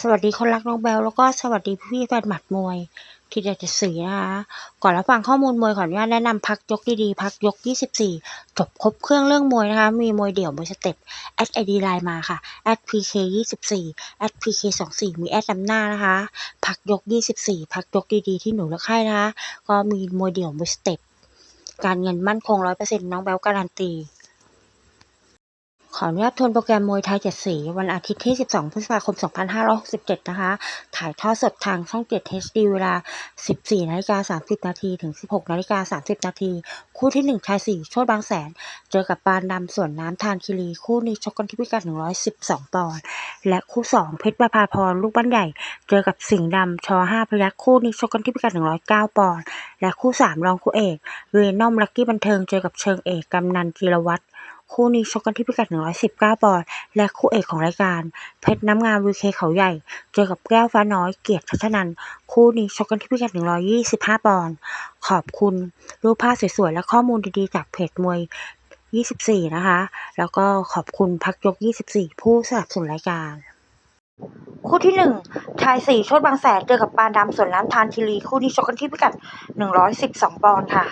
สวัสดีคนรักน้องแบลแล้วก็สวัสดีพี่แฟนหมัดมวย ที่เด็ดจะสีนะคะก่อนรับฟังข้อมูลมวยขออนุญาตแนะนำพักยกดีๆ พักยก 24 จบครบเครื่องเรื่องมวยนะคะ มีมวยเดี่ยวมวยสเต็ปแอดไอดีไลน์มาค่ะแอด PK 24แอด PK 24มีแอดนำหน้านะคะ พักยก 24 พักยกดีๆ ที่หนูเลือกให้นะคะ ก็มีมวยเดี่ยวมวยสเต็ปการเงินมั่นคง100%น้องแบลการันตี ขออนุญาตทวนโปรแกรมมวยไทยเจ็ดสี วันอาทิตย์ที่ 12 พฤษภาคม 2567 นะคะ ถ่ายทอดสดทางช่อง 7 HD เวลา 14นาฬิกา30 นาทีถึง 16นาฬิกา30 นาที คู่ที่ 1 ชาย 4 โชดบางแสน เจอกับปานดำส่วนน้ำทานคิรี คู่นี้ชกกันที่พิกัด 112 ปอนด์ และคู่ 2 เพชรประภาพร ลูกบ้านใหญ่ เจอกับสิงห์ดำช5พยัคฆ์คู่นี้ชกกันที่พิกัด 109 ปอนด์ และคู่ 3 รองคู่เอก เวนอมลักกี้บันเทิง เจอกับเชิงเอกกำนันจิรวัตร คู่นี้ชกกันที่พิกัด 119 ปอนด์ และคู่เอกของรายการ เพชรน้ำงามวีเคเขาใหญ่ เจอกับแก้วฟ้าน้อยเกียรติชัชนัน คู่นี้ชกกันที่พิกัด 125 ปอนด์ ขอบคุณรูปภาพสวยๆ และข้อมูลดีๆ จากเพจมวย 24 นะคะ แล้วก็ขอบคุณพักยก 24 ผู้สนับสนุนรายการ คู่ที่หนึ่งชายสี่โชดบางแสนเจอกับปานดำสวนน้ำทานคิรี คู่นี้ชกกันที่พิกัด 112 ปอนด์ค่ะ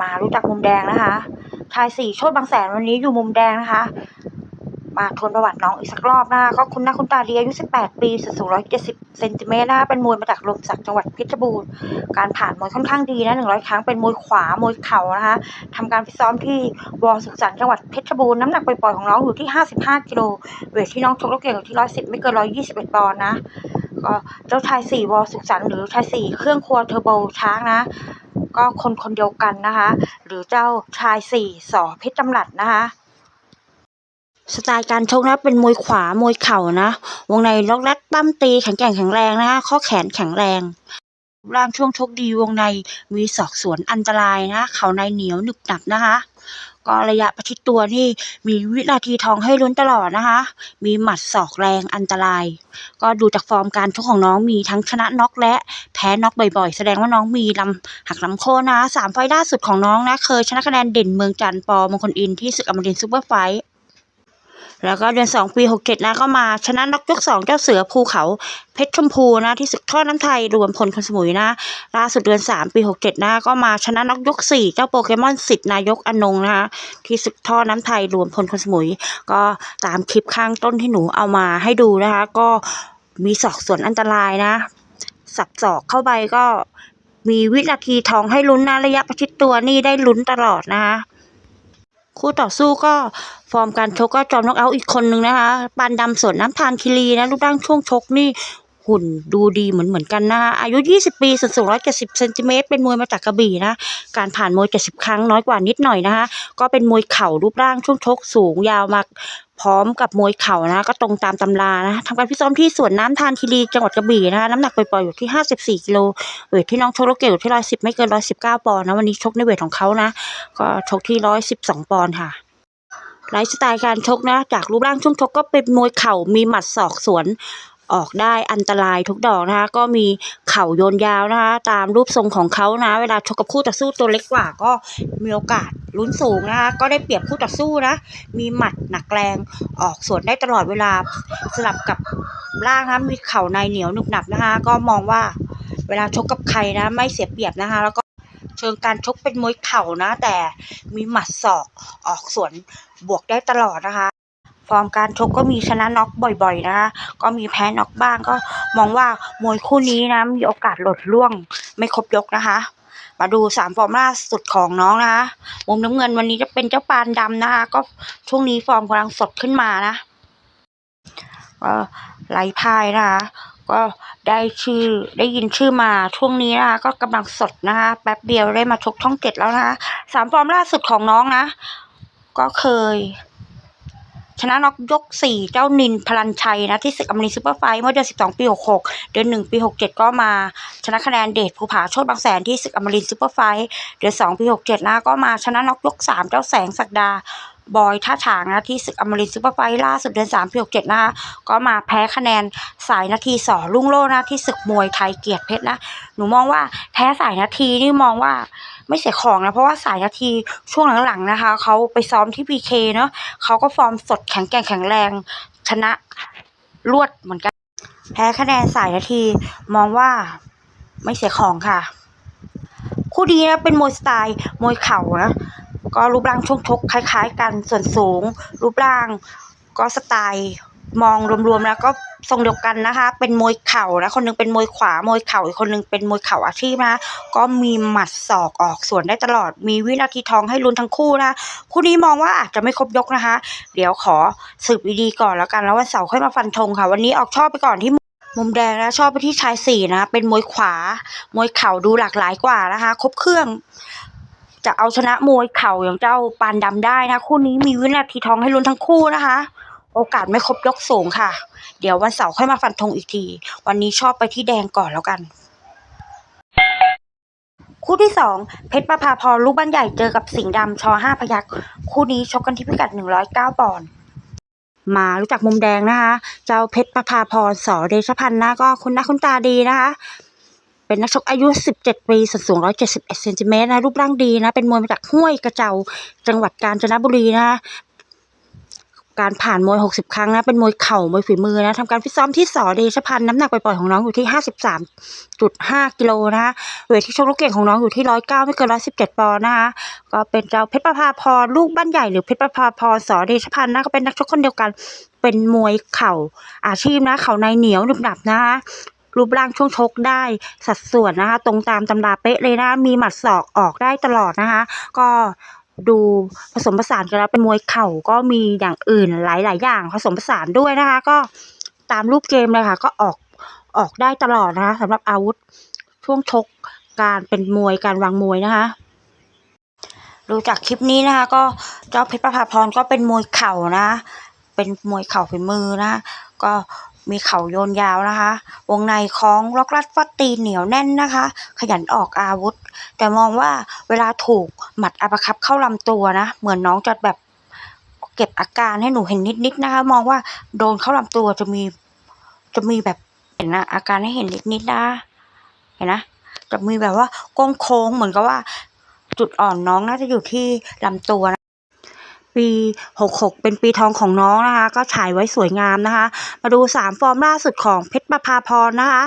มารู้จักมุมแดงนะคะ ชายสี่โชดบางแสนวันนี้อยู่มุมแดงนะคะ มาทวนประวัติน้องอีกสักรอบนะคะก็คุณหน้าคุณตาเดียอายุ 18 ปีส่วนสูง170เซนติเมตรนะคะเป็นมวยมาจากลมศักดิ์จังหวัดเพชรบูรณ์ การผ่านมวยค่อนข้างดีนะ100 ครั้งเป็นมวยขวามวยเข่านะคะทำการฟิตซ้อมที่วอสุขสันต์จังหวัดเพชรบูรณ์น้ำหนักปล่อยๆของน้องอยู่ที่ 55กิโลเวทที่น้องชกแล้วเก่งอยู่ที่ 110 ไม่เกิน 121ปอนด์นะก็เจ้าชายสี่วอสุขสันต์หรือชายสี่เครื่องครัวเทอร์โบช้างนะ ก็คนคนเดียวกันนะคะ หรือเจ้าชายสี่สอเพชรจำหลัดนะคะสไตล์การชกนะเป็นมวยขวามวยเข่านะ วงในล็อกแรกปั้มตีแข็งแกร่งแข็งแรงนะคะข้อแขนแข็งแรง ร่างช่วงชกดีวงในมีศอกสวนอันตรายนะ เข่าในเหนียวหนึบหนับนะคะ ก็ระยะประชิดตัวนี่มีวินาทีทองให้ลุ้นตลอดนะคะ มีหมัดศอกแรงอันตราย ก็ดูจากฟอร์มการชกของน้องมีทั้งชนะน็อกและแพ้น็อกบ่อยๆ แสดงว่าน้องมีลำหักลำโค่นนะสามไฟล์ล่าสุดของน้องนะเคยชนะคะแนนเด่นเมืองจันทร์ปอมงคลอินที่ศึกอมรินทร์ซูเปอร์ไฟท์ แล้วก็เดือนสองปีหกเจ็ดนะก็มาชนะนกยกสองเจ้าเสือภูเขาเพชรชมพูนะที่ศึกท่อน้ำไทยรวมพลคนสมุยนะล่าสุดเดือนสามปีหกเจ็ดนะก็มาชนะนกยกสี่เจ้าโปเกมอนสิทธิ์นายกอนงนะคะที่ศึกท่อน้ำไทยรวมพลคนสมุย ก็ตามคลิปข้างต้นที่หนูเอามาให้ดูนะคะ ก็มีศอกส่วนอันตรายนะ สับศอกเข้าไปก็มีวินาทีทองให้ลุ้นนะระยะประชิดตัวนี่ได้ลุ้นตลอดนะคะ คู่ต่อสู้ก็ฟอร์มการชกก็จอมน็อกเอาท์อีกคนนึงนะคะปานดำสวนน้ำทานคิรีนะรูปร่างช่วงชกนี่ หุ่นดูดีเหมือนเหมือนกันนะคะอายุ 20 ปีส่วนสูง 170เซนติเมตรเป็นมวยมาจากกระบี่นะ การผ่านมวย 70 ครั้งน้อยกว่านิดหน่อยนะคะ ก็เป็นมวยเข่ารูปร่างช่วงชกสูงยาวมาพร้อมกับมวยเข่านะ ก็ตรงตามตำรานะทำการฟิซ้อมที่สวนน้ำทานคิรีจังหวัดกระบี่นะคะน้ำหนักปล่อยๆอยู่ที่ 54กิโลเวทที่น้องชกแล้วเก่งอยู่ที่ 110 ไม่เกิน 119 ปอนด์นะวันนี้ชกในเวทของเขานะ ก็ชกที่ 112 ปอนด์ค่ะไลฟ์สไตล์การชกนะ จากรูปร่างช่วงชกก็เป็นมวยเข่ามีหมัดศอกสวน ออกได้อันตรายทุกดอกนะคะ ก็มีเข่าโยนยาวนะคะ ตามรูปทรงของเขานะ เวลาชกกับคู่ต่อสู้ตัวเล็กกว่าก็มีโอกาสลุ้นสูงนะคะ ก็ได้เปรียบคู่ต่อสู้นะ มีหมัดหนักแรงออกสวนได้ตลอดเวลาสลับกับร่างนะมีเข่าในเหนียวหนึบหนับนะคะ ก็มองว่าเวลาชกกับใครนะ ไม่เสียเปรียบนะคะ แล้วก็เชิงการชกเป็นมวยเข่านะ แต่มีหมัดศอกออกสวนบวกได้ตลอดนะคะ ฟอร์มการชกก็มีชนะน็อกบ่อยๆนะคะก็มีแพ้น็อกบ้างก็มองว่ามวยคู่นี้นะมีโอกาสหลดล่วงไม่ครบยกนะคะ มาดูสามฟอร์มล่าสุดของน้องนะคะมุมน้ำเงินวันนี้จะเป็นเจ้าปานดำนะคะ ก็ช่วงนี้ฟอร์มกำลังสดขึ้นมานะก็ไหลพายนะคะก็ได้ชื่อได้ยินชื่อมาช่วงนี้นะคะก็กำลังสดนะคะแป๊บเดียวได้มาชกช่องเจ็ดแล้วนะคะสามฟอร์มล่าสุดของน้องนะ ก็เคย ชนะน็อกยกสี่เจ้านินพลันชัยนะที่ศึกอมรินซูเปอร์ไฟท์เมื่อเดือนสิบสองปีหกหกเดือนหนึ่งปีหกเจ็ดก็มาชนะคะแนนเดชภูผาโชดบางแสนที่ศึกอมรินซูเปอร์ไฟท์เดือนสองปีหกเจ็ดนะก็มาชนะน็อกยกสามเจ้าแสงศักดา บอยท่าฉางนะที่ศึกอมรินทร์ซูเปอร์ไฟล่าสุดเดือนสามปีหกเจ็ดนะคะก็มาแพ้คะแนนสายนาทีสอรุ่งโรจน์นะที่ศึกมวยไทยเกียรติเพชรนะหนูมองว่าแพ้สายนาทีนี่มองว่าไม่เสียของนะเพราะว่าสายนาทีช่วงหลังๆนะคะเขาไปซ้อมที่พีเคเนาะเขาก็ฟอร์มสดแข็งแกร่งแข็งแรงชนะรวดเหมือนกัน แพ้คะแนนสายนาทีมองว่าไม่เสียของค่ะ คู่นี้นะเป็นมวยสไตล์มวยเข่านะ ก็รูปร่างช่วงชกคล้ายๆ กันส่วนสูง รูปร่างก็สไตล์มองรวมๆแล้วก็ทรงเดียวกันนะคะ เป็นมวยเข่านะคนหนึงเป็นมวยขวามวยเข่าอีกคนหนึงเป็นมวยเข่าอาชีพนะก็มีหมัดศอกออกส่วนได้ตลอด มีวินาทีทองให้ลุ้นทั้งคู่นะคู่นี้มองว่าอาจจะไม่ครบยกนะคะ เดี๋ยวขอสืบดีๆก่อนแล้วกันแล้ววันเสาร์ค่อยมาฟันธงค่ะ วันนี้ออกชอบไปก่อนที่มุมแดงนะชอบไปที่ชายสี่นะเป็นมวยขวา มวยเข่าดูหลากหลายกว่านะคะ ครบเครื่อง จะเอาชนะมวยเข่าอย่างเจ้าปานดำได้นะ คู่นี้มีวินาทีทองให้ลุ้นทั้งคู่นะคะ โอกาสไม่ครบยกสูงค่ะ เดี๋ยววันเสาร์ค่อยมาฟันธงอีกที วันนี้ชอบไปที่แดงก่อนแล้วกัน คู่ที่สองเพชรประภาพรลูกบ้านใหญ่เจอกับสิงห์ดำชอห้าพยักคู่นี้ชกกันที่พิกัดหนึ่งร้อยเก้าปอนด์มารู้จักมุมแดงนะคะ เจ้าเพชรประภาพรสอเดชพันธ์นะก็คุณหน้าคุณตาดีนะคะ เป็นนักชกอายุ 17 ปีส่วนสูง 171เซนติเมตรนะ รูปร่างดีนะ เป็นมวยมาจากห้วยกระเจา จังหวัดกาญจนบุรีนะ การผ่านมวย 60 ครั้งนะ เป็นมวยเข่ามวยฝีมือนะทำการฟิตซ้อมที่สอเดชพันธ์น้ำหนักปล่อยๆของน้องอยู่ที่ 53.5 กิโลนะคะเวทที่ชกลูกเก่งของน้องอยู่ที่ 109 ไม่เกิน 117 ปอนด์นะคะก็เป็นเจ้าเพชรประภาพรลูกบ้านใหญ่หรือเพชรประภาพรสอเดชพันธ์นะก็เป็นนักชกคนเดียวกันเป็นมวยเข่าอาชีพนะ เข่าในเหนียวหนึบหนับนะคะ รูปร่างช่วงชกได้สัดส่วนนะคะ ตรงตามตำราเป๊ะเลยนะมีหมัดศอกออกได้ตลอดนะคะ ก็ดูผสมผสานกันแล้วเป็นมวยเข่าก็มีอย่างอื่นหลาย ๆ อย่างผสมผสานด้วยนะคะ ก็ตามรูปเกมเลยค่ะ ก็ออกออกได้ตลอดนะคะสำหรับอาวุธช่วงชกการเป็นมวยการวางมวยนะคะดูจากคลิปนี้นะคะก็เจ้าเพชรประภาพรก็เป็นมวยเข่านะ เป็นมวยเข่าฝีมือนะ ก็ มีเข่าโยนยาวนะคะ วงในคล้องล็อกรัดฟัดตีเหนียวแน่นนะคะ ขยันออกอาวุธ แต่มองว่าเวลาถูกหมัดอัปคับเข้าลำตัวนะ เหมือนน้องจะแบบเก็บอาการให้หนูเห็นนิดๆนะคะ มองว่าโดนเข้าลำตัวจะมีจะมีแบบเห็นนะอาการให้เห็นนิดๆนะเห็นนะจะมีแบบว่าโค้งๆเหมือนกับว่า จุดอ่อนน้องน่าจะอยู่ที่ลำตัวนะ ปี 66 เป็นปีทองของน้องนะคะ ก็ฉายไว้สวยงามนะคะ มาดู 3 ฟอร์มล่าสุดของเพชรประภาพรนะคะ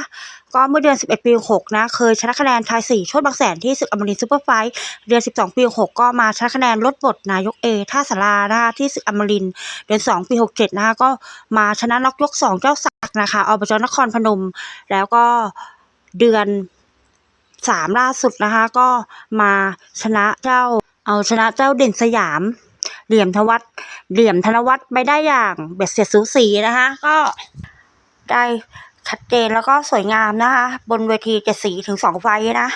ก็เมื่อเดือน 11 ปี 6 นะ เคยชนะคะแนนชาย4ชดบางแสนที่ศึกอมรินทร์ซูเปอร์ไฟท์เดือน 12 ปี 6 ก็มาชนะคะแนนลดบทนายกเอท่าสารานะคะที่ศึกอมรินทร์เดือน 2 ปี 67 นะคะ ก็มาชนะน็อกยก 2 เจ้าศักดิ์นะคะอบจนครพนม แล้วก็เดือน3ล่าสุดนะคะ ก็มาชนะเจ้าเอาชนะเจ้าเด่นสยาม เหลี่ยมทวัฒน์เหลี่ยมธนวัฒน์ไปได้อย่างเบ็ดเสร็จสูสีนะคะ ก็ได้ชัดเจนแล้วก็สวยงามนะคะ บนเวทีเจ็ดสีถึงสองไฟนะ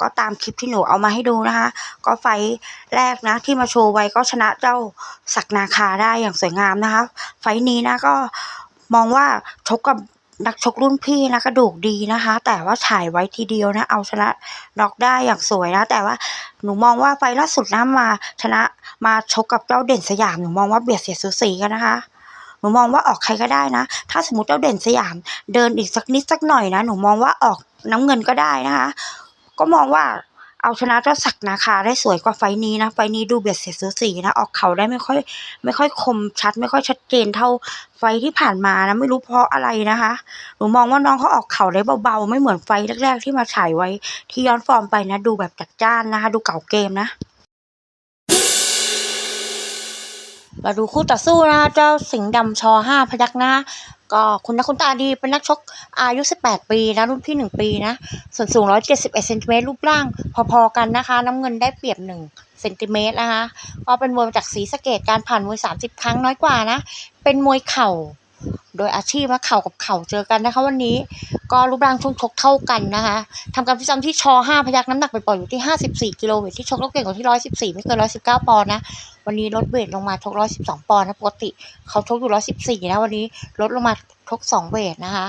ก็ตามคลิปที่หนูเอามาให้ดูนะคะ ก็ไฟแรกนะ ที่มาโชว์ไว้ก็ชนะเจ้าศักนาคาได้อย่างสวยงามนะคะ ไฟนี้นะก็มองว่าชกกับ นักชกรุ่นพี่นะกระดูกดีนะคะ แต่ว่าฉายไว้ทีเดียวนะ เอาชนะน็อกได้อย่างสวยนะ แต่ว่าหนูมองว่าไฟล์ล่าสุดนะมาชนะมาชกกับเจ้าเด่นสยามหนูมองว่าเบียดเสียดสูสีกันนะคะหนูมองว่าออกใครก็ได้นะ ถ้าสมมติเจ้าเด่นสยาม เดินอีกสักนิดสักหน่อยนะ หนูมองว่าออกน้ำเงินก็ได้นะคะ ก็มองว่า เอาชนะเจ้าศักนาคาได้สวยกว่าไฟนี้นะ ไฟนี้ดูเบียดเสียดสูสีนะ ออกเขาได้ไม่ค่อย ไม่ค่อยคมชัด ไม่ค่อยชัดเจนเท่าไฟที่ผ่านมานะ ไม่รู้เพราะอะไรนะคะหนูมองว่าน้องเขาออกเข่าได้เบาๆ ไม่เหมือนไฟแรกๆ ที่มาฉายไว้ ที่ย้อนฟอร์มไปนะ ดูแบบจัดจ้านนะคะ ดูเก่าเกมนะมาดูคู่ต่อสู้นะคะเจ้าสิงห์ดำชอห้าพยักหน้า ก็คุณนักคุณตาดีเป็นนักชกอายุ 18 ปีนะรุ่นพี่ 1 ปีนะ ส่วนสูง 171 เซนติเมตรรูปร่าง พอๆกันนะคะ น้ำเงินได้เปรียบ 1 เซนติเมตรนะคะก็เป็นมวยมาจากศรีสะเกดการผ่านมวย 30 ครั้งน้อยกว่านะ เป็นมวยเข่าโดยอาชีพว่าเข่ากับเข่าเจอกันนะคะ วันนี้ก็รูปร่างช่วงชกเท่ากันนะคะทำการฟิตซ้อมที่ชห้าพยักน้ำหนักไปปล่อยอยู่ที่ 54กิโลเวทที่ชกลูกเก่งกว่าที่ 114 ไม่เกิน 119 ปอนด์นะ วันนี้ลดเวทลงมาชก112ปอนด์นะปกติเขาชกอยู่114นะวันนี้ลดลงมาชก2เวทนะคะ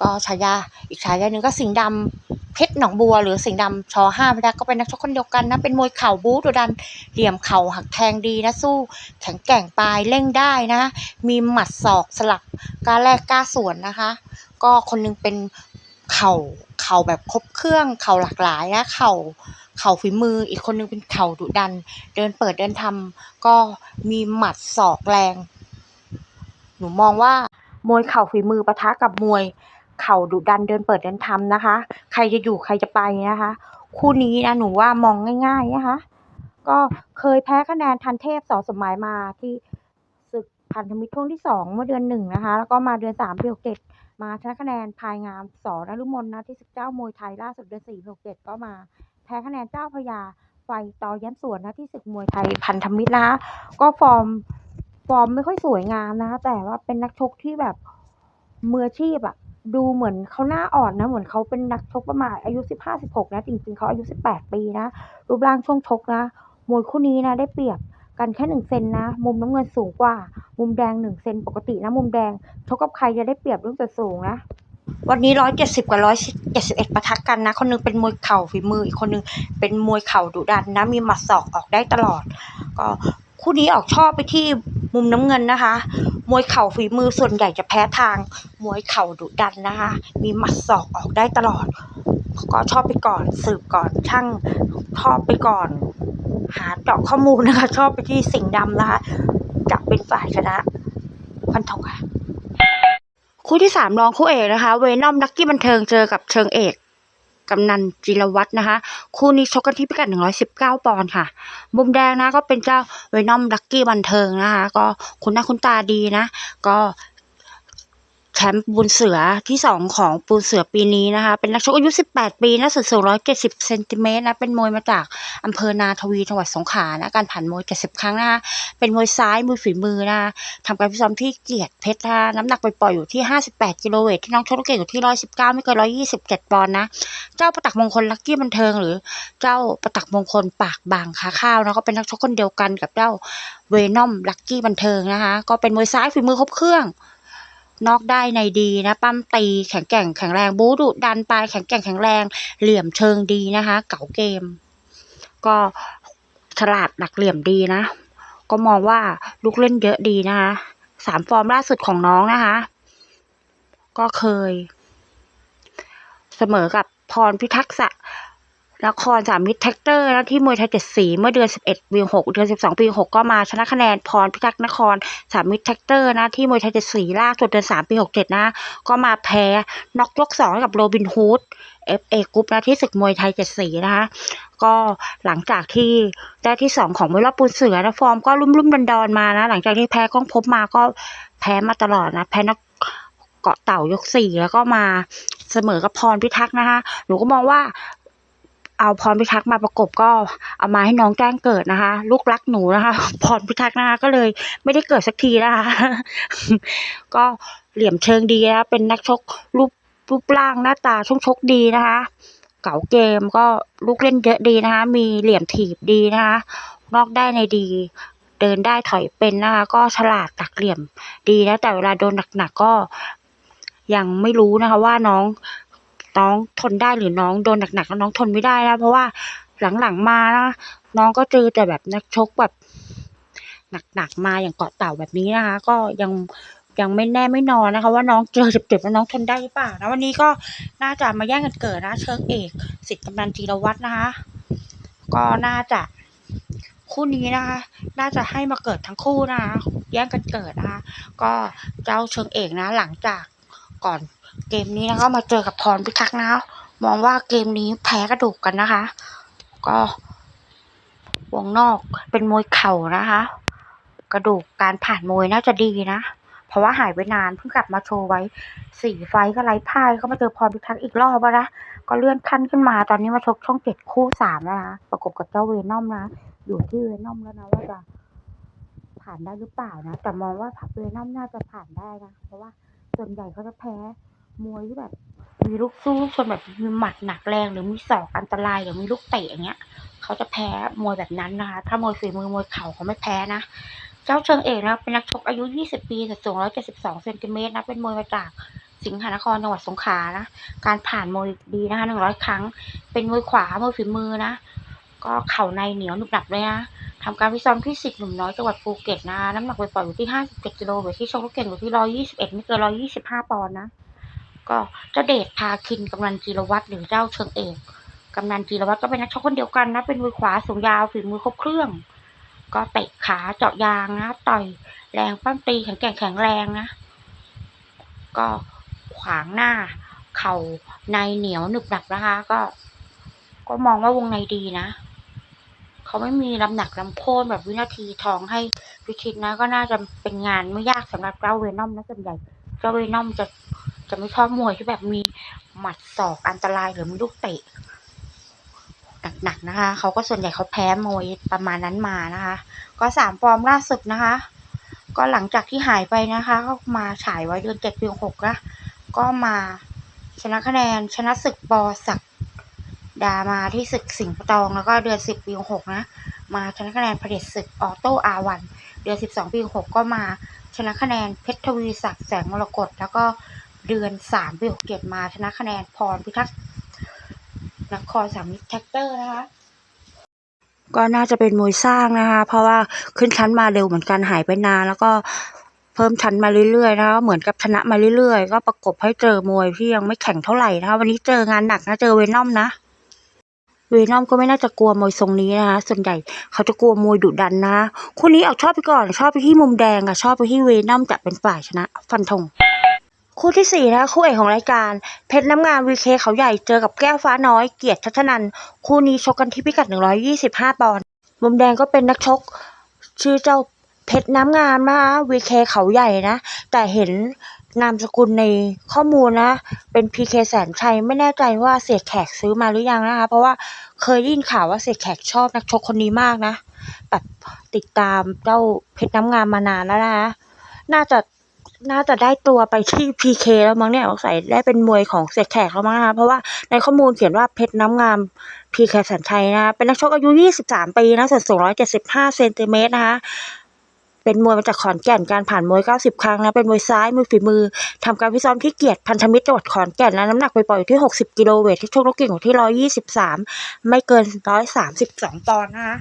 ก็ฉายาอีกฉายาหนึ่งก็สิงห์ดำเพชรหนองบัว หรือสิงห์ดำชอห้าพยักก็เป็นนักชกคนเดียวกันนะ เป็นมวยเข่าบู๊ดุดันเหลี่ยมเข่าหักแทงดีนะสู้ แข็งแกร่งปลายเร่งได้นะ มีหมัดศอกสลับกล้าแลกกล้าสวนนะคะ ก็คนหนึงเป็นเข่าเข่าแบบครบเครื่องเข่าหลากหลายนะเข่า เข่าฝีมือ อีกคนหนึงเป็นเข่าดุดัน เดินเปิดเดินทำก็มีหมัดศอกแรง หนูมองว่ามวยเข่าฝีมือปะทะกับมวยเข่าดุดันเดินเปิดเดินทำนะคะ ใครจะอยู่ใครจะไปนะคะ คู่นี้นะหนูว่ามองง่าย ๆนะคะ ก็เคยแพ้คะแนนทันเทพสอสมหมายมาที่ศึกพันธมิตรช่วงที่สองเมื่อเดือนหนึ่งนะคะ แล้วก็มาเดือนสามปีหกเจ็ดมาชนะคะแนนพายงามสอนรุมนนะที่ศึกเจ้ามวยไทยล่าสุดเดือนสี่หกเจ็ดก็มา แพ้คะแนนเจ้าพระยาไฟต่อย้มสวนนะที่ศึกมวยไทยพันธมิตรนะคะก็ฟอร์มฟอร์มไม่ค่อยสวยงามนะคะแต่ว่าเป็นนักชกที่แบบมืออาชีพอะดูเหมือนเขาหน้าอ่อนนะ เหมือนเขาเป็นนักชกประมาณอายุสิบห้าสิบหกนะ จริงๆเขาอายุสิบแปดปีนะ รูปร่างช่วงชกนะมวยคู่นี้นะ ได้เปรียบกันแค่หนึ่งเซนนะ มุมน้ำเงินสูงกว่า มุมแดงหนึ่งเซนปกตินะ มุมแดงชกกับใครจะได้เปรียบเรื่องส่วนสูงนะ วันนี้ร้อยเจ็ดสิบกับร้อยเจ็ดสิบเอ็ดปะทะกันนะ คนหนึงเป็นมวยเข่าฝีมืออีกคนหนึงเป็นมวยเข่าดุดันนะ มีหมัดศอกออกได้ตลอด ก็คู่นี้ออกชอบไปที่มุมน้ำเงินนะคะ มวยเข่าฝีมือส่วนใหญ่จะแพ้ทาง มวยเข่าดุดันนะคะ มีหมัดศอกออกได้ตลอด ก็ชอบไปก่อนสืบก่อนช่างชอบไปก่อน หาเจาะข้อมูลนะคะ ชอบไปที่สิ่งดำนะคะจะเป็นฝ่ายชนะฟันธงค่ะ คู่ที่สามรองคู่เอกนะคะ เวนอมนักกี้บันเทิงเจอกับเชิงเอกกำนันจิรวัตรนะคะ คู่นี้ชกกันที่พิกัด 119 ปอนด์ค่ะ มุมแดงนะก็เป็นเจ้าเวนอมลักกี้บันเทิงนะคะ ก็คุณหน้าคุณตาดีนะ ก็ แชมป์บุญเสือที่สองของปูนเสือปีนี้นะคะ เป็นนักชกอายุ 18 ปีนะส่วนสูง170เซนติเมตรนะเป็นมวยมาจากอำเภอนาทวีจังหวัดสงขลานะการผ่านมวย 70 ครั้งนะคะเป็นมวยซ้ายมือฝีมือนะทำการฟิซ้อมที่เกียรติเพชรนะน้ำหนักไปปล่อยอยู่ที่ 58 กิโลเวทที่น้องชกลูกเก่งอยู่ที่ 119 ไม่เกิน 127 ปอนด์นะ เจ้าประตักมงคลลักกี้บันเทิง หรือเจ้าประตักมงคลปากบางขาข้าวนะก็เป็นนักชกคนเดียวกันกับเจ้าเวนอมลักกี้บันเทิงนะคะก็เป็นมวยซ้ายฝีมือครบเครื่อง นอกได้ในดีนะปั้มตีแข็งแกร่งแข็งแรงบู๊ดุดันปลายแข็งแกร่งแข็งแรง เหลี่ยมเชิงดีนะคะ เก๋าเกม ก็ฉลาดหลักเหลี่ยมดีนะ ก็มองว่าลูกเล่นเยอะดีนะคะสามฟอร์มล่าสุดของน้องนะคะ ก็เคย เสมอกับพรพิทักษ์ สะนครสามมิตรแท็กเตอร์นะที่มวยไทยเจ็ดสีเมื่อเดือนสิบเอ็ดปีหกเดือนสิบสองปีหกก็มาชนะคะแนนพรพิทักษ์นครสามมิตรแท็กเตอร์นะที่มวยไทยเจ็ดสีล่าสุดเดือนสามปีหกเจ็ดนะก็มาแพ้น็อกยกสองให้กับโรบินฮูดเอฟเอกรุ๊ปนะที่ศึกมวยไทยเจ็ดสีนะคะก็หลังจากที่ได้ที่สองของมวยรอบปูนเสือนะฟอร์มก็รุ่มรุ่มดอนดอนๆมานะหลังจากที่แพ้ก้องพบมาก็แพ้มาตลอดนะแพ้นักเกาะเต่ายกสี่แล้วก็มาเสมอกับพรพิทักษ์นะคะ หนูก็มองว่า เอาพรพิทักษ์มาประกบก็เอามาให้น้องแจ้งเกิดนะคะ ลูกรักหนูนะคะ พรพิทักษ์นะคะก็เลยไม่ได้เกิดสักทีนะคะ ก็เหลี่ยมเชิงดีนะคะเป็นนักชกรูปรูปร่างหน้าตาช่วงชกดีนะคะ เก๋าเกมก็ลูกเล่นเยอะดีนะคะ มีเหลี่ยมถีบดีนะคะ นอกได้ในดีเดินได้ถอยเป็นนะคะก็ฉลาดตักเหลี่ยมดีนะแต่เวลาโดนหนักๆก็ยังไม่รู้นะคะว่าน้อง น้องทนได้หรือน้องโดนหนักๆแล้วน้องทนไม่ได้นะเพราะว่าหลังๆมานะน้องก็เจอแต่แบบนักชกแบบหนักๆมาอย่างเกาะเต่าแบบนี้นะคะ ก็ยังยังไม่แน่ไม่นอนนะคะ ว่าน้องเจอเจ็บๆแล้วน้องทนได้หรือเปล่านะวันนี้ก็น่าจะมาแย่งกันเกิดนะเชิงเอกสิทธิ์กำนันจีรวัตรนะคะ ก็น่าจะคู่นี้นะคะ น่าจะให้มาเกิดทั้งคู่นะคะ แย่งกันเกิดนะคะ ก็เจ้าเชิงเอกนะ หลังจากก่อน เกมนี้นะคะมาเจอกับพรพิทักษ์นะคะมองว่าเกมนี้แพ้กระดูกกันนะคะ ก็วงนอกเป็นมวยเข่านะคะ กระดูกการผ่านมวยน่าจะดีนะ เพราะว่าหายไปนานเพิ่งกลับมาโชว์ไว้สี่ไฟก็ไร้พ่ายก็มาเจอพรพิทักษ์อีกรอบแล้วนะก็เลื่อนขั้นขึ้นมาตอนนี้มาชกช่องเจ็ดคู่สามแล้วนะประกบกับเจ้าเวนอมนะอยู่ที่เวนอมแล้วนะว่าจะผ่านได้หรือเปล่านะ แต่มองว่าผับเวนอมน่าจะผ่านได้นะ เพราะว่าส่วนใหญ่เขาจะแพ้ มวยที่แบบ มีลูกสู้ลูกชนแบบมีหมัดหนักแรงหรือมีศอกอันตรายหรือมีลูกเตะอย่างเงี้ยเขาจะแพ้มวยแบบนั้นนะคะ ถ้ามวยฝีมือมวยเข่าเขาไม่แพ้นะ เจ้าเชิงเอกนะเป็นนักชกอายุ 20 ปีแต่สูง172เซนติเมตรนะ เป็นมวยมาจากสิงหนครจังหวัดสงขลานะ การผ่านมวยดีนะคะ100 ครั้ง เป็นมวยขวามวยฝีมือนะ ก็เข่าในเหนียวหนุบหนับเลยนะทำการพิซ้อมที่สิบหนุ่มน้อยจังหวัดภูเก็ตนะ น้ำหนักไปปล่อยอยู่ที่57กิโลเวทที่ชกลูกเก่งอยู่ที่121ไม่เกิน125ปอนด์นะ ก็เจ้าเดชพาคินกำนันจีรวัตรหรือเจ้าเชิงเอกกำนันจีรวัตรก็เป็นนักชกคนเดียวกันนะเป็นมือขวาสูงยาวฝีมือครบเครื่อง ก็เตะขาเจาะยางนะต่อยแรงปั้มตีแข็งแกร่งแข็งแรงนะก็ขวางหน้า เข่าในเหนียวหนึบหนับนะคะ ก็ ก็มองว่าวงในดีนะเขาไม่มีลำหนักลำโค่นแบบวินาทีทองให้พิชิตนะ ก็น่าจะเป็นงานไม่ยากสำหรับเจ้าเวนอมนะส่วนใหญ่เจ้าเวนอมจะ จะไม่ชอบมวยที่แบบมีหมัดศอกอันตรายหรือมีลูกเตะหนักๆนะคะ เขาก็ส่วนใหญ่เขาแพ้มวยประมาณนั้นมานะคะ ก็สามฟอร์มล่าสุดนะคะ ก็หลังจากที่หายไปนะคะ ก็มาฉายไว้เดือนเจ็ดปีหกนะก็มาชนะคะแนนชนะศึกปอศักดิ์ดามาที่ศึกสิงห์ตองแล้วก็เดือนสิบปีหกนะ มาชนะคะแนนเผด็จศึกออโต้อาวันเดือนสิบสองปีหกก็มาชนะคะแนนเพชรทวีศักดิ์แสงมรกตแล้วก็ เดือนสามปีหกเจ็ดมาชนะคะแนนพรพิทักษ์นครสามมิตรแท็กเตอร์นะคะก็น่าจะเป็นมวยสร้างนะคะ เพราะว่าขึ้นชั้นมาเร็วเหมือนกันหายไปนาน แล้วก็เพิ่มชั้นมาเรื่อยๆนะคะเหมือนกับชนะมาเรื่อยๆ ก็ประกบให้เจอมวยที่ยังไม่แข็งเท่าไหร่นะคะวันนี้เจองานหนักนะเจอเวนอมนะเวนอมก็ไม่น่าจะกลัวมวยทรงนี้นะคะส่วนใหญ่เขาจะกลัวมวยดุดันนะคู่นี้เอาชอบไปก่อนชอบไปที่มุมแดงอะชอบไปที่เวนอมจะเป็นฝ่ายชนะ ฟันธง คู่ที่สี่นะคะคู่เอกของรายการ เพชรน้ำงามวีเคเขาใหญ่เจอกับแก้วฟ้าน้อย เกียรติชัชนัน คู่นี้ชกกันที่พิกัด 125 ปอนด์มุมแดงก็เป็นนักชก ชื่อเจ้าเพชรน้ำงามนะคะวีเคเขาใหญ่นะ แต่เห็นนามสกุลในข้อมูลนะ เป็นพีเคแสนชัยไม่แน่ใจว่าเสียแขกซื้อมาหรือยังนะคะ เพราะว่าเคยได้ยินข่าวว่าเสียแขกชอบนักชกคนนี้มากนะแบบติดตามเจ้าเพชรน้ำงามมานานแล้วนะคะน่าจะ น่าจะได้ตัวไปที่ PK แล้วมั้งเนี่ยสงสัยได้เป็นมวยของเสียแขกแล้วมั้งนะคะเพราะว่าในข้อมูลเขียนว่าเพชรน้ำงาม PK แสนชัยนะคะเป็นนักชกอายุ 23 ปีนะส่วนสูง 175 เซนติเมตรนะคะเป็นมวยมาจากขอนแก่นการผ่านมวย 90 ครั้งนะเป็นมวยซ้ายมือฝีมือทำการพิซ้อมที่เกียรติพันธมิตรจังหวัดขอนแก่นนะน้ำหนักไปปล่อยอยู่ที่ 60 กิโลเวทที่ชกรกกิ่งอยู่ที่ 123 ไม่เกิน 132 ปอนด์นะคะ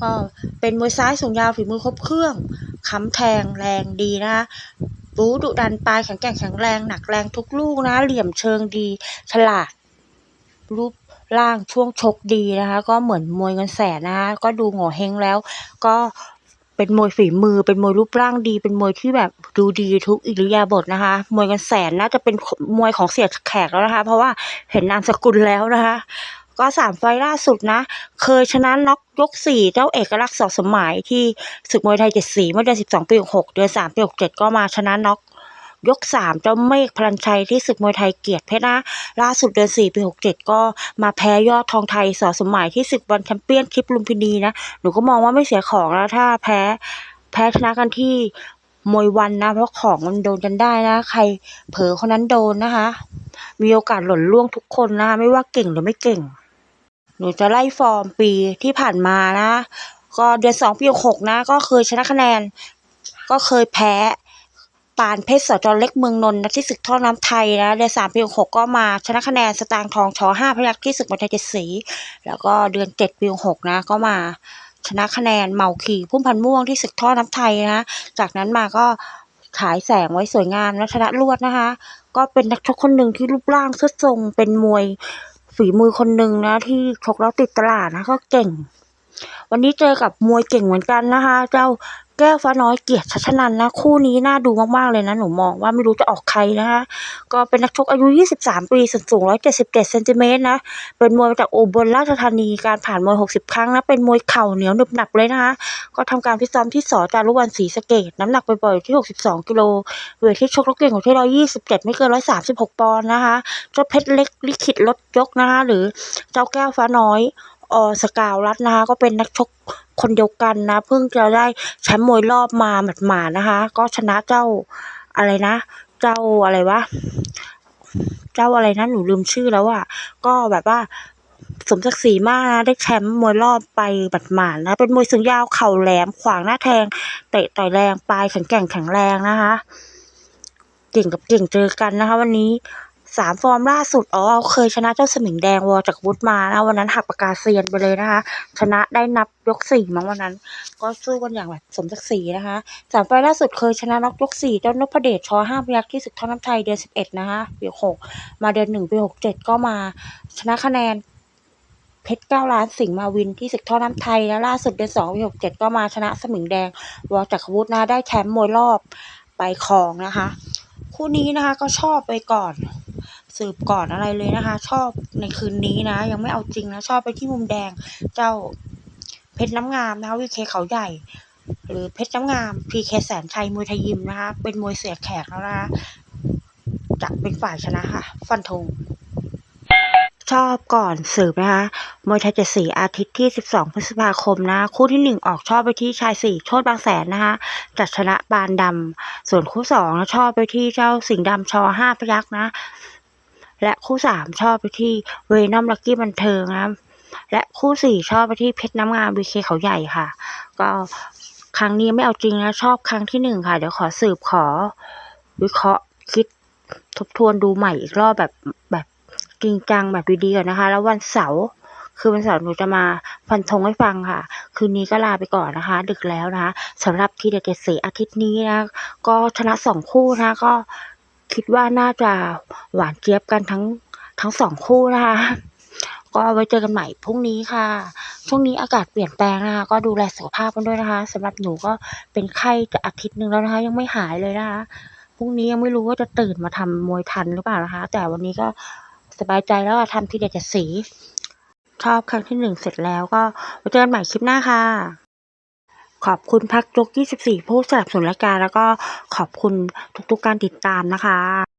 ก็เป็นมวยซ้ายสูงยาวฝีมือครบเครื่องค้ำแทงแรงดีนะบู๊ดุดันปลายแข็งแกร่งแข็งแรงหนักแรงทุกลูกนะ เหลี่ยมเชิงดี ฉลาด รูปร่างช่วงชกดีนะคะ ก็เหมือนมวยเงินแสนนะคะก็ดูโง่เฮงแล้ว ก็เป็นมวยฝีมือ เป็นมวยรูปร่างดี เป็นมวยที่แบบดูดีทุกอิริยาบถนะคะ มวยเงินแสนน่าจะเป็นมวยของเสียแขกแล้วนะคะ เพราะว่าเห็นนามสกุลแล้วนะคะ ก็สามไฟล่าสุดนะ เคยชนะน็อกยกสี่เจ้าเอกลักษณ์สอสมหมายที่ศึกมวยไทยเจ็ดสีเมื่อเดือนสิบสองปีหกเดือนสามปีหกเจ็ดก็มาชนะน็อกยกสามเจ้าเมฆพลันชัยที่ศึกมวยไทยเกียรติเพชรนะ ล่าสุดเดือนสี่ปีหกเจ็ดก็มาแพ้ยอดทองไทยสอสมหมายที่ศึกวันแชมเปี้ยนคลิปลุมพินีนะ หนูก็มองว่าไม่เสียของแล้วถ้าแพ้แพ้ชนะกันที่มวยวันนะ เพราะของมันโดนกันได้นะ ใครเผลอคนนั้นโดนนะคะ มีโอกาสหล่นล่วงทุกคนนะ ไม่ว่าเก่งหรือไม่เก่ง หนูจะไล่ฟอร์มปีที่ผ่านมานะ ก็เดือนสองปีหกนะ ก็เคยชนะคะแนน ก็เคยแพ้ปานเพชรสจเล็กเมืองนนท์ที่ศึกท่อน้ำไทยนะเดือนสามปีหกก็มาชนะคะแนนสตางค์ทองชอห้าพยักที่ศึกมวยไทยเจ็ดสีแล้วก็เดือนเจ็ดปีหกนะ ก็มาชนะคะแนนเมาขี่พุ่มพันม่วงที่ศึกท่อน้ำไทยนะ จากนั้นมาก็ขายแสงไว้สวยงามนะชนะรวดนะคะ ก็เป็นนักชกคนหนึ่งที่รูปร่างสุดทรงเป็นมวย ฝีมือคนหนึ่งนะ ที่ชกแล้วติดตลาดนะก็เก่ง วันนี้เจอกับมวยเก่งเหมือนกันนะคะ เจ้า แก้วฟ้าน้อยเกียรติชัชนันนะคู่นี้น่าดูมากๆเลยนะหนูมองว่าไม่รู้จะออกใครนะคะก็เป็นนักชกอายุ 23 ปีส่วนสูง 177เซนติเมตรนะเป็นมวยจากอุบลราชธานีการผ่านมวย 60 ครั้งนะเป็นมวยเข่าเหนียวหนึบหนับเลยนะคะก็ทำการฟิซ้อมที่สอจารุวรรณศรีสะเกดน้ำหนักไปปล่อยที่ 62 กิโลเวทที่ชกรกเก่งขอยู่ที่ 127 ไม่เกิน 136 ปอนด์นะคะเจ้าเพชรเล็กลิขิตลดยกนะคะหรือเจ้าแก้วฟ้าน้อย อสกาวรัตน์นะคะก็เป็นนักชกคนเดียวกันนะเพิ่งจะได้แชมป์มวยรอบมาหมาดๆนะคะ ก็ชนะเจ้าอะไรนะ เจ้าอะไรวะเจ้าอะไรนะหนูลืมชื่อแล้วอะก็แบบว่าสมศักดิ์ศรีมากนะได้แชมป์มวยรอบไปหมาดๆนะ เป็นมวยสูงยาวเข่าแหลมขวางหน้าแทงเตะต่อยแรงปลายแข็งแกร่งแข็งแรงนะคะ เก่งกับเก่งเจอกันนะคะ วันนี้ สามฟอร์มล่าสุดอ๋อเคยชนะเจ้าสมิงแดงวอจากวุฒมานะวันนั้นหักปากกาเซียนไปเลยนะคะ ชนะได้นับยกสี่มั้งวันนั้น ก็สู้กันอย่างแบบสมศักดิ์ศรีนะคะสามไฟล์ล่าสุดเคยชนะน็อกยกสี่เจ้านพเดชชอห้าพยักที่ศึกท่อน้ำไทยเดือนสิบเอ็ดนะคะปีหกมาเดือนหนึ่งปีหกเจ็ดก็มาชนะคะแนนเพชรเก้าล้านสิงห์มาวินที่ศึกท่อน้ำไทยแล้วล่าสุดเดือนสองปีหกเจ็ดก็มาชนะสมิงแดงวอจากรวุฒินะได้แชมป์มวยรอบไปครองนะคะ คู่นี้นะคะก็ชอบไปก่อน สืบก่อนอะไรเลยนะคะ ชอบในคืนนี้นะ ยังไม่เอาจริงนะ ชอบไปที่มุมแดงเจ้าเพชรน้ำงามนะคะวีเคเขาใหญ่ หรือเพชรน้ำงามพีเคแสนชัยมวยไทยยิมนะคะ เป็นมวยเสียแขกแล้วนะคะจะเป็นฝ่ายชนะค่ะ ฟันธงชอบก่อนสืบนะคะ มวยไทยเจ็ดสีอาทิตย์ที่ 12 พฤษภาคมนะ คู่ที่หนึ่งออกชอบไปที่ชายสี่โชดบางแสนนะคะ จัดชนะปานดำ ส่วนคู่สองนะชอบไปที่เจ้าสิงห์ดำชอห้าพยักษ์นะ และคู่สามชอบไปที่เวนอมลักกี้บันเทิงนะและคู่สี่ชอบไปที่เพชรน้ำงามวีเคเขาใหญ่ค่ะ ก็ครั้งนี้ไม่เอาจริงนะชอบครั้งที่หนึ่งค่ะ เดี๋ยวขอสืบขอ วิเคราะห์คิดทบทวนดูใหม่อีกรอบแบบแบบจริงจังแบบดีๆก่อนนะคะ แล้ววันเสาร์คือวันเสาร์หนูจะมาฟันธงให้ฟังค่ะ คืนนี้ก็ลาไปก่อนนะคะ ดึกแล้วนะคะสำหรับทีเด็ดเสีอาทิตย์นี้นะ ก็ชนะสองคู่นะก็ คิดว่าน่าจะหวานเจี๊ยบกันทั้งทั้งสองคู่นะคะก็ไว้เจอกันใหม่พรุ่งนี้ค่ะ ช่วงนี้อากาศเปลี่ยนแปลงนะคะ ก็ดูแลสุขภาพกันด้วยนะคะสำหรับหนูก็เป็นไข้จะอาทิตย์หนึ่งแล้วนะคะ ยังไม่หายเลยนะคะ พรุ่งนี้ยังไม่รู้ว่าจะตื่นมาทำมวยทันหรือเปล่านะคะ แต่วันนี้ก็สบายใจแล้วอะทำทีเด็ดจ็ดสี ชอบครั้งที่หนึ่งเสร็จแล้วก็ไว้เจอกันใหม่คลิปหน้าค่ะ ขอบคุณพักยก 24 ผู้สนับสนุนรายการแล้วก็ขอบคุณทุกๆการติดตามนะคะ